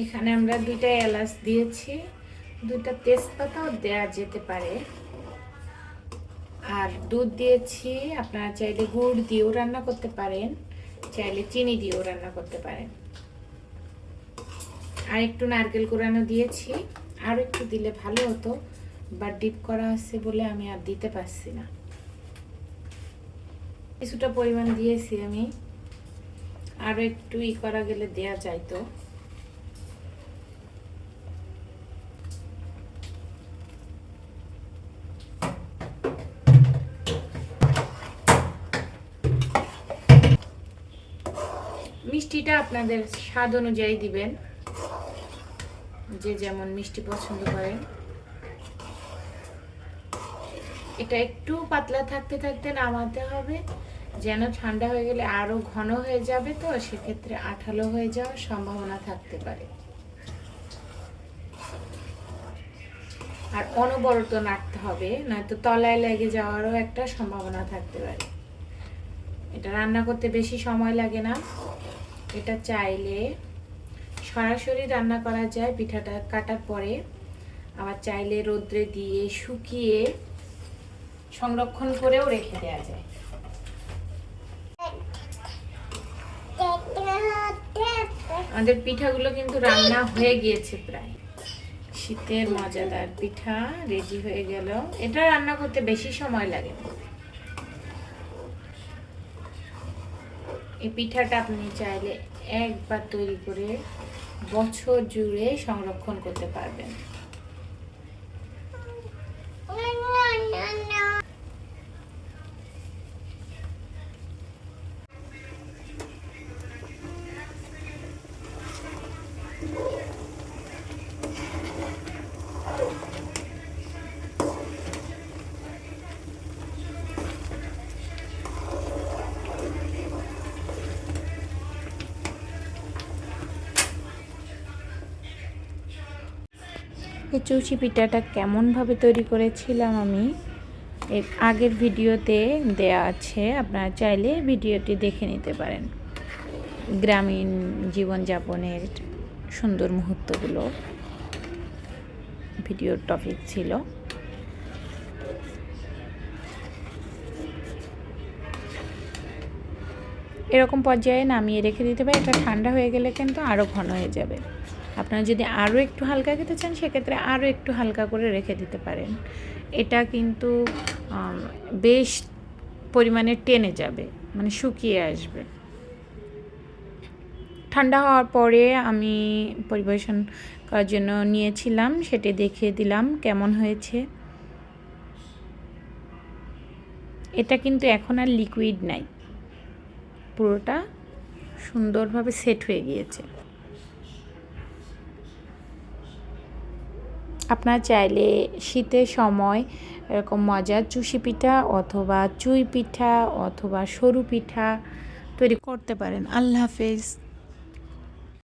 এখানে আমরা দুইটা এলাচ দিয়েছি। দুইটা তেজপাতাও দেওয়া যেতে পারে। আর দুধ দিয়েছি, আপনারা চাইলে গুড় দিয়েও রান্না করতে পারেন, চাইলে চিনি দিয়েও রান্না করতে পারেন। আর একটু নারকেল কোরানো দিয়েছি। আর একটু দিলে ভালো হতো বা ডিপ করা আছে বলে আমি আর দিতে পারছি না। কিছুটা পরিমাণ দিয়েছি আমি। আরও একটু ই করা গেলে দেয়া যাইতো। মিষ্টিটা আপনাদের স্বাদ অনুযায়ী দিবেন। যে যেমন মিষ্টি পছন্দ করেন। এটা একটু পাতলা থাকতে থাকতে নামাতে হবে। যেন ঠান্ডা হয়ে গেলে আরও ঘন হয়ে যাবে তো, সেক্ষেত্রে আঠালো হয়ে যাওয়ার সম্ভাবনা থাকতে পারে। আর অনবরত নাড়তে হবে, নয়তো তলায় লেগে যাওয়ারও একটা সম্ভাবনা থাকতে পারে। এটা রান্না করতে বেশি সময় লাগে না। এটা চাইলে সরাসরি রান্না করা যায়, পিঠাটা কাটার পরে। আবার চাইলে রোদ্রে দিয়ে শুকিয়ে সংরক্ষণ করেও রেখে দেওয়া যায়। আমাদের পিঠাগুলো কিন্তু রান্না হয়ে গিয়েছে প্রায়। শীতের মজাদার পিঠা রেডি হয়ে গেল। এটা রান্না করতে বেশি সময় লাগে না। এই পিঠাটা আপনি চাইলে একবার তৈরি করে বছর জুড়ে সংরক্ষণ করতে পারবেন এই চৌচি পিঠাটা কেমনভাবে তৈরি করেছিলাম আমি, এর আগের ভিডিওতে দেয়া আছে, আপনারা চাইলে ভিডিওটি দেখে নিতে পারেন। গ্রামীণ জীবনযাপনের সুন্দর মুহূর্তগুলো ভিডিওর টপিক ছিল। এরকম পর্যায়ে নামিয়ে রেখে দিতে পারে, এটা ঠান্ডা হয়ে গেলে কিন্তু আরও ঘন হয়ে যাবে। আপনারা যদি আরও একটু হালকা খেতে চান, সেক্ষেত্রে আরও একটু হালকা করে রেখে দিতে পারেন। এটা কিন্তু বেশ পরিমাণে টেনে যাবে মানে শুকিয়ে আসবে। ঠান্ডা হওয়ার পরে আমি পরিবেশন করার জন্য নিয়েছিলাম, সেটি দেখিয়ে দিলাম কেমন হয়েছে। এটা কিন্তু এখন আর লিকুইড নাই। পুরোটা সুন্দরভাবে সেট হয়ে গিয়েছে। আপনার চাইলে শীতের সময় এরকম মজার চুষি পিঠা অথবা চুই পিঠা অথবা সরু পিঠা তৈরি করতে পারেন। আল্লাহ হাফেজ।